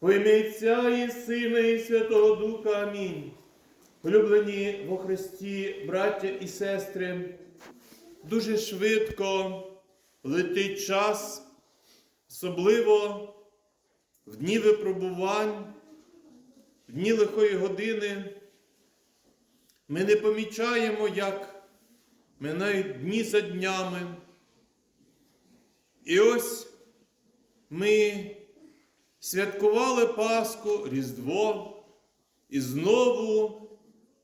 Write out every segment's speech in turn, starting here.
Во і Сина, і Святого Духа. Амінь. Улюблені во Христі, браття і сестри, дуже швидко летить час, особливо в дні випробувань, в дні лихої години. Ми не помічаємо, як минають дні за днями. І ось ми святкували Пасху, Різдво, і знову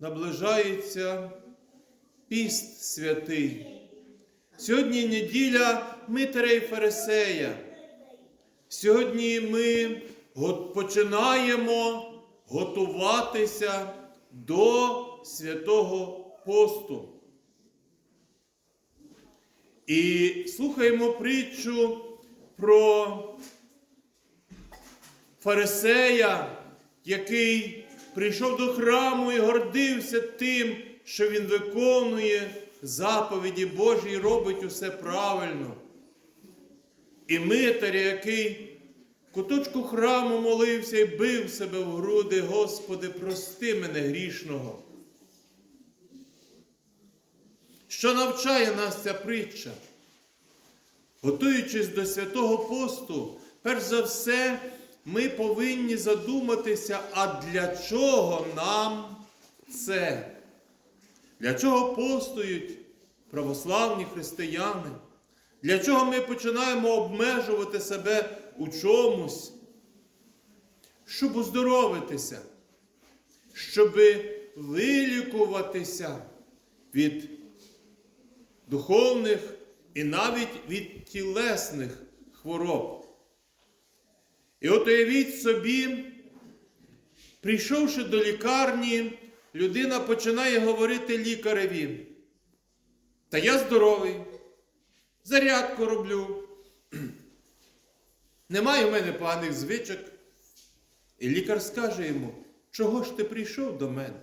наближається піст святий. Сьогодні неділя Митаря і Фарисея. Сьогодні ми починаємо готуватися до святого посту. І слухаємо притчу про фарисея, який прийшов до храму і гордився тим, що він виконує заповіді Божі і робить усе правильно. І митаря, який в куточку храму молився і бив себе в груди, Господи, прости мене грішного. Що навчає нас ця притча? Готуючись до святого посту, перш за все, ми повинні задуматися, а для чого нам це? Для чого постують православні християни? Для чого ми починаємо обмежувати себе у чомусь? Щоб оздоровитися, щоб вилікуватися від духовних і навіть від тілесних хвороб. І от уявіть собі, прийшовши до лікарні, людина починає говорити лікареві. Та я здоровий, зарядку роблю. Немає в мене поганих звичок. І лікар скаже йому, чого ж ти прийшов до мене?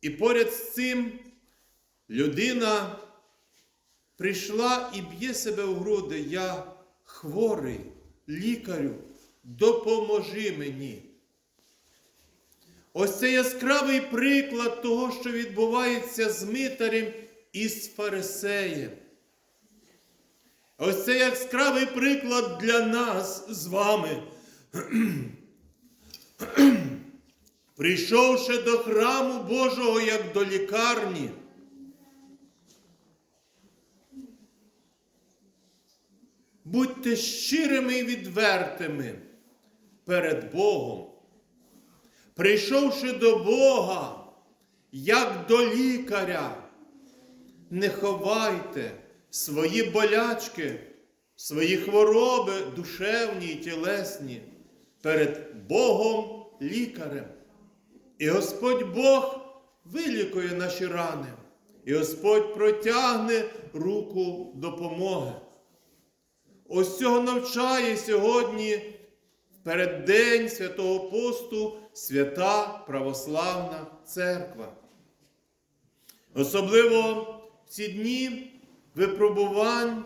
І поряд з цим людина прийшла і б'є себе в груди. Я хворий, лікарю, допоможи мені. Ось це яскравий приклад того, що відбувається з митарем і з фарисеєм. Ось це яскравий приклад для нас з вами. Прийшовши до храму Божого як до лікарні, будьте щирими і відвертими перед Богом. Прийшовши до Бога, як до лікаря, не ховайте свої болячки, свої хвороби душевні і тілесні перед Богом лікарем. І Господь Бог вилікує наші рани, і Господь протягне руку допомоги. Ось цього навчає сьогодні в переддень святого посту свята Православна Церква. Особливо в ці дні випробувань,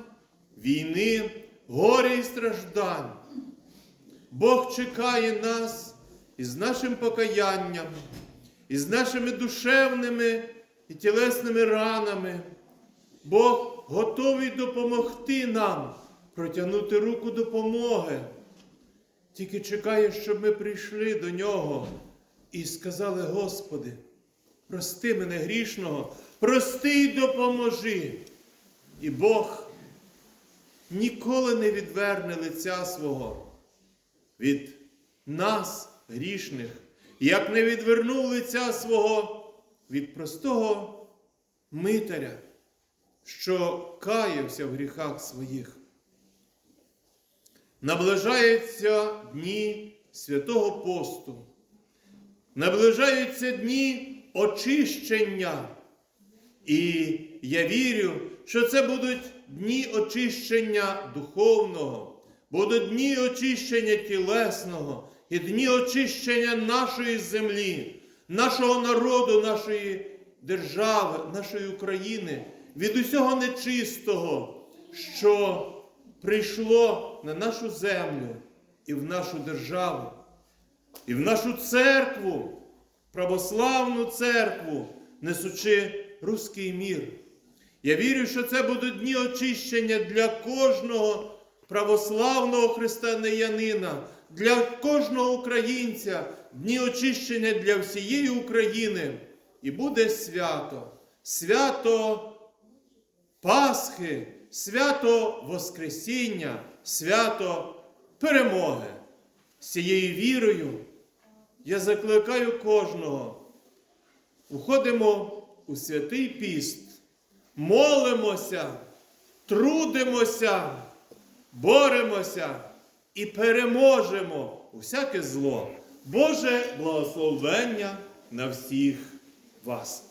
війни, горя і страждань. Бог чекає нас із нашим покаянням, із нашими душевними і тілесними ранами. Бог готовий допомогти нам протягнути руку допомоги. Тільки чекає, щоб ми прийшли до нього і сказали, Господи, прости мене грішного, прости й допоможи. І Бог ніколи не відверне лиця свого від нас, грішних, як не відвернув лиця свого від простого митаря, що каявся в гріхах своїх. Наближаються дні святого посту, наближаються дні очищення. І я вірю, що це будуть дні очищення духовного, будуть дні очищення тілесного і дні очищення нашої землі, нашого народу, нашої держави, нашої України від усього нечистого, що прийшло на нашу землю і в нашу державу, і в нашу церкву, православну церкву, несучи руський мір. Я вірю, що це будуть дні очищення для кожного православного християнина, для кожного українця, дні очищення для всієї України. І буде свято, свято Пасхи, свято Воскресіння, свято перемоги. З цією вірою я закликаю кожного. Уходимо у святий піст, молимося, трудимося, боремося і переможемо усяке зло. Боже благословення на всіх вас.